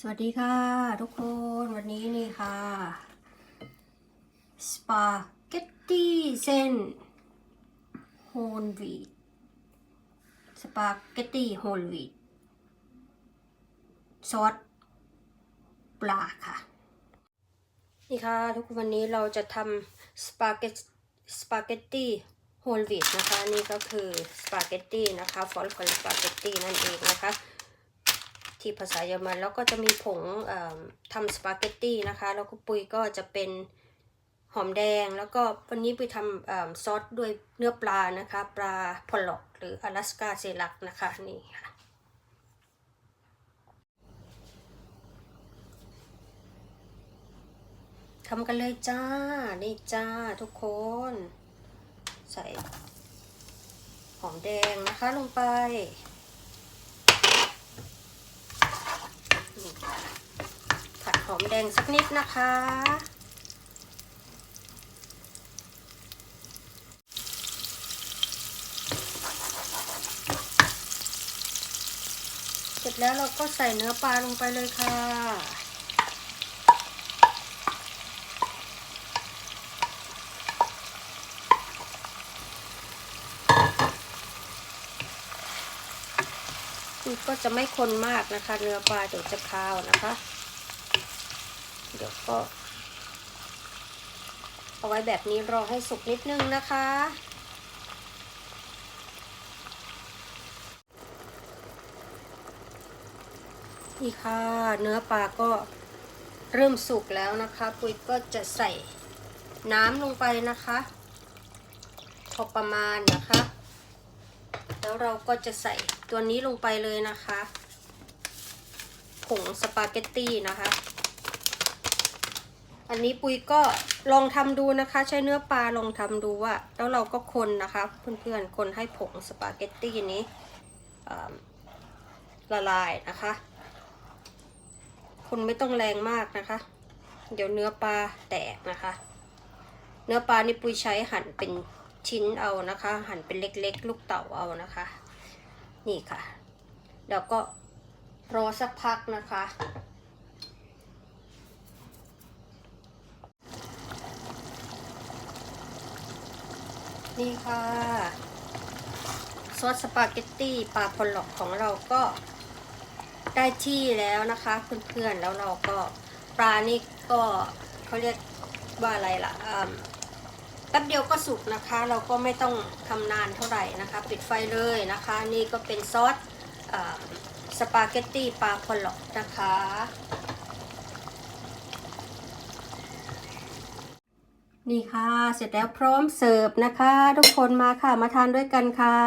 สวัสดีค่ะ ทุกคนวันนี้นี่ค่ะสปาเกตตี้เส้นโฮลวีดสปาเกตตี้โฮลวีดซอสปลาค่ะ นี่ค่ะ ทุกคนวันนี้เราจะทำสปาเกตสปาเกตตี้โฮลวีดนะคะ นี่ก็คือสปาเกตตี้นะคะฟอนต์ของสปาเกตตี้นั่นเองนะคะ ที่ภาษาเยอรมันแล้วก็จะมีผงทำสปาเกตตี้นะคะแล้วก็ปุยก็จะเป็นหอมแดง แล้วก็วันนี้ปุยทำอซอสด้วยเนื้อปลานะคะ ปลาพอลล็อก หรืออลาสกาเซลักนะคะนี่ค่ะทำกันเลยจ้า นี่จ้าทุกคน ใส่หอมแดงนะคะลงไป ผัด หอมแดงสักนิดนะคะ เสร็จแล้วเราก็ใส่เนื้อปลาลงไปเลยค่ะ ก็จะไม่คนมากนะคะ เนื้อปลาเดี๋ยวจะคาวนะคะ เดี๋ยวก็เอาไว้แบบนี้รอให้สุกนิดนึงนะคะ นี่ค่ะ เนื้อปลาก็เริ่มสุกแล้วนะคะ ปุ้ยก็จะใส่น้ำลงไปนะคะ พอประมาณนะคะ แล้วเราก็จะใส่ตัวนี้ลงไปเลยนะคะ ผงสปาเกตตี้นะคะ อันนี้ปุยก็ลองทำดูนะคะ ใช้เนื้อปลาลองทำดูว่า แล้วเราก็คนนะคะ เพื่อนๆคนให้ผงสปาเกตตี้นี้ละลายนะคะ คนไม่ต้องแรงมากนะคะ เดี๋ยวเนื้อปลาแตกนะคะ เนื้อปลานี่ปุยใช้หั่นเป็นชิ้นเอานะคะ หั่นเป็นเล็กๆ ลูกเต่าเอานะคะ นี่ค่ะเดี๋ยวก็รอสักพักนะคะ นี่ค่ะ ซอสสปาเกตตี้ปลาพอลล็อกของเราก็ได้ที่แล้วนะคะเพื่อนๆแล้วเราก็ปลานี่ก็เขาเรียกว่าอะไรล่ะแป๊บเดียวก็สุกนะคะ เราก็ไม่ต้องทำนานเท่าไหร่นะคะ ปิดไฟเลยนะคะ นี่ก็เป็นซอสสปาเกตตี้ปลาพอลล็อกนะคะ นี่ค่ะ เสร็จแล้วพร้อมเสิร์ฟนะคะ ทุกคนมาค่ะมาทานด้วยกันค่ะ